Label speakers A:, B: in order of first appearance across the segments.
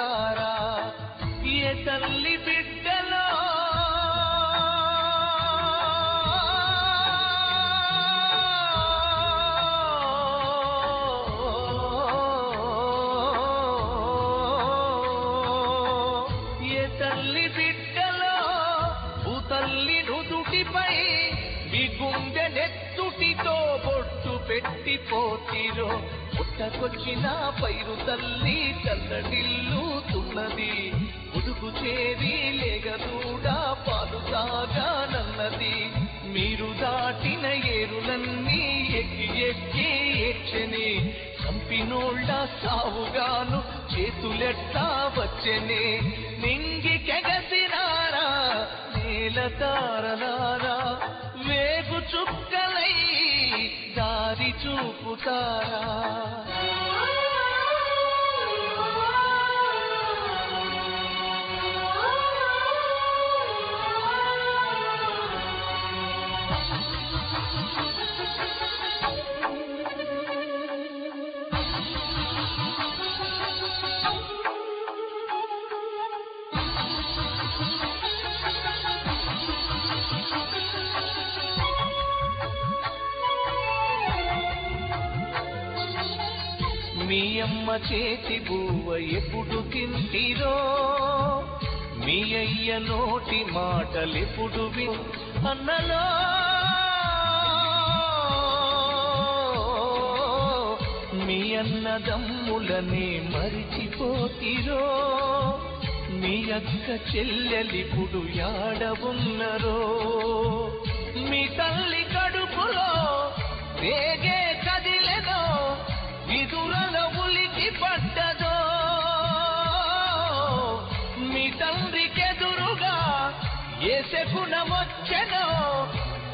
A: చూపుతారా ఏ తల్లి బిడ్డలో? ఏ తల్లి బిడ్డలో? భూతల్లి నుదుటిపై మీ గుండె నెత్తుటితో బొట్టు పెట్టిపోతిరో పుట్టకొచ్చిన పైరు తల్లి చల్లడిల్లుతున్నది ముదుగు చేరి లేగదూడా పాలు తాగానన్నది మీరు దాటిన ఏరులన్నీ ఎక్కి ఎక్కి ఏడ్చని. చంపినోళ్ళ సావుగాను చేతులెట్టా వచ్చెనే. నింగి కెగసినారా నేల తారలారా వేగు చుక్కల దారి చూపుతారా మీ అమ్మ చేతి బువ్వ ఎప్పుడు తింటిరో మీ అయ్య నోటి మాటలెప్పుడు అన్నలో. మీ అన్నదమ్ములనే మరిచిపోతిరో మీ అక్క చెల్లెలిపుడు యాడవున్నరో మీ తల్లి కడుపులో వేగే ఏ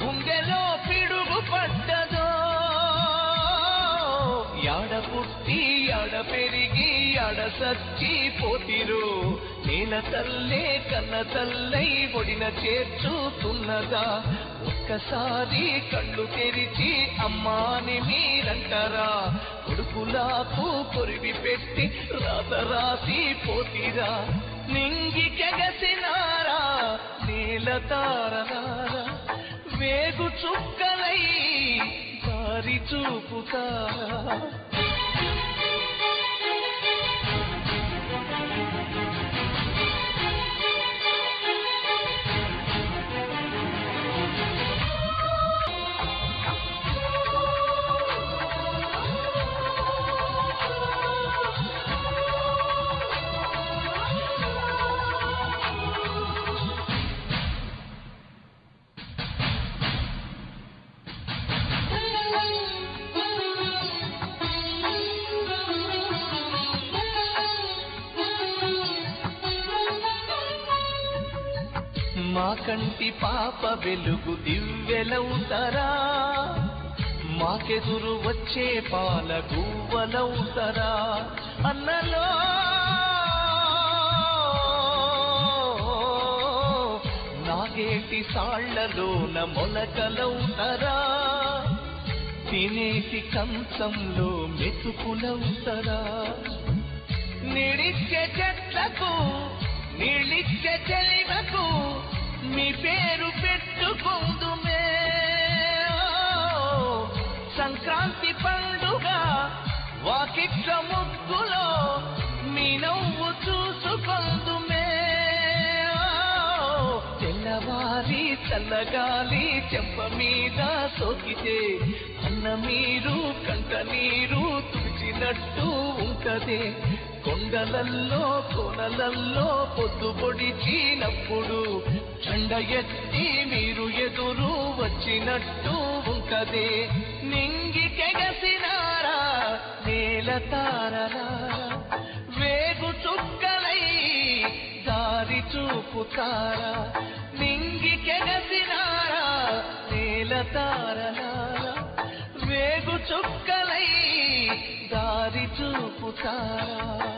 A: గుండెలో పిడుగు పడ్డదో. యాడ పుట్టి యాడ పెరిగి యాడ సచ్చి పోతిరు. నేల తల్లే కన్న తల్లై ఒడిన చేర్చుతున్నదా ఒక్కసారి కళ్ళు తెరిచి అమ్మాని మీరంటారా. కొడుకులాకు కొరివి పెట్టి రాత రాసి పోతిరా. నింగి కెగసినారా నీల తారనారా వేగు చుక్కలై దారి చూపుతారా. కంటి పాప వెలుగు దివ్వెలవుతారా మాకెదురు వచ్చే పాల గువ్వలవుతారా అన్నలో నాగేటి సాళ్ళలోన మొలకలవుతారా తినేటి కంచంలో మెతుకులవుతారా నిడిచ్చే చెట్లకు నీళ్ళిచ్చే చెలిమకు మీ పేరు పెట్టుకుందుమే. సంక్రాంతి పండుగ వాకిట్ల ముగ్గులో మీ నవ్వు చూసుకుందుమే. తెల్లవారి చల్లగాలి చెంప మీద సోకితే అన్న మీరు కంట నీరు తుడిచినట్టు ఉంటదే. కొండలల్లో కొనలల్లో పొద్దు పొడిచినప్పుడు చండ ఎత్తి మీరు ఎదురు వచ్చినట్టు ఉంటదే. నింగి కెగసినారా నేల తారలా? వేగు చుక్కలై దారి చూపుతారా? నింగి కెగసినారా నేల తారలా? వేగు చుక్క దారి చూపుతారా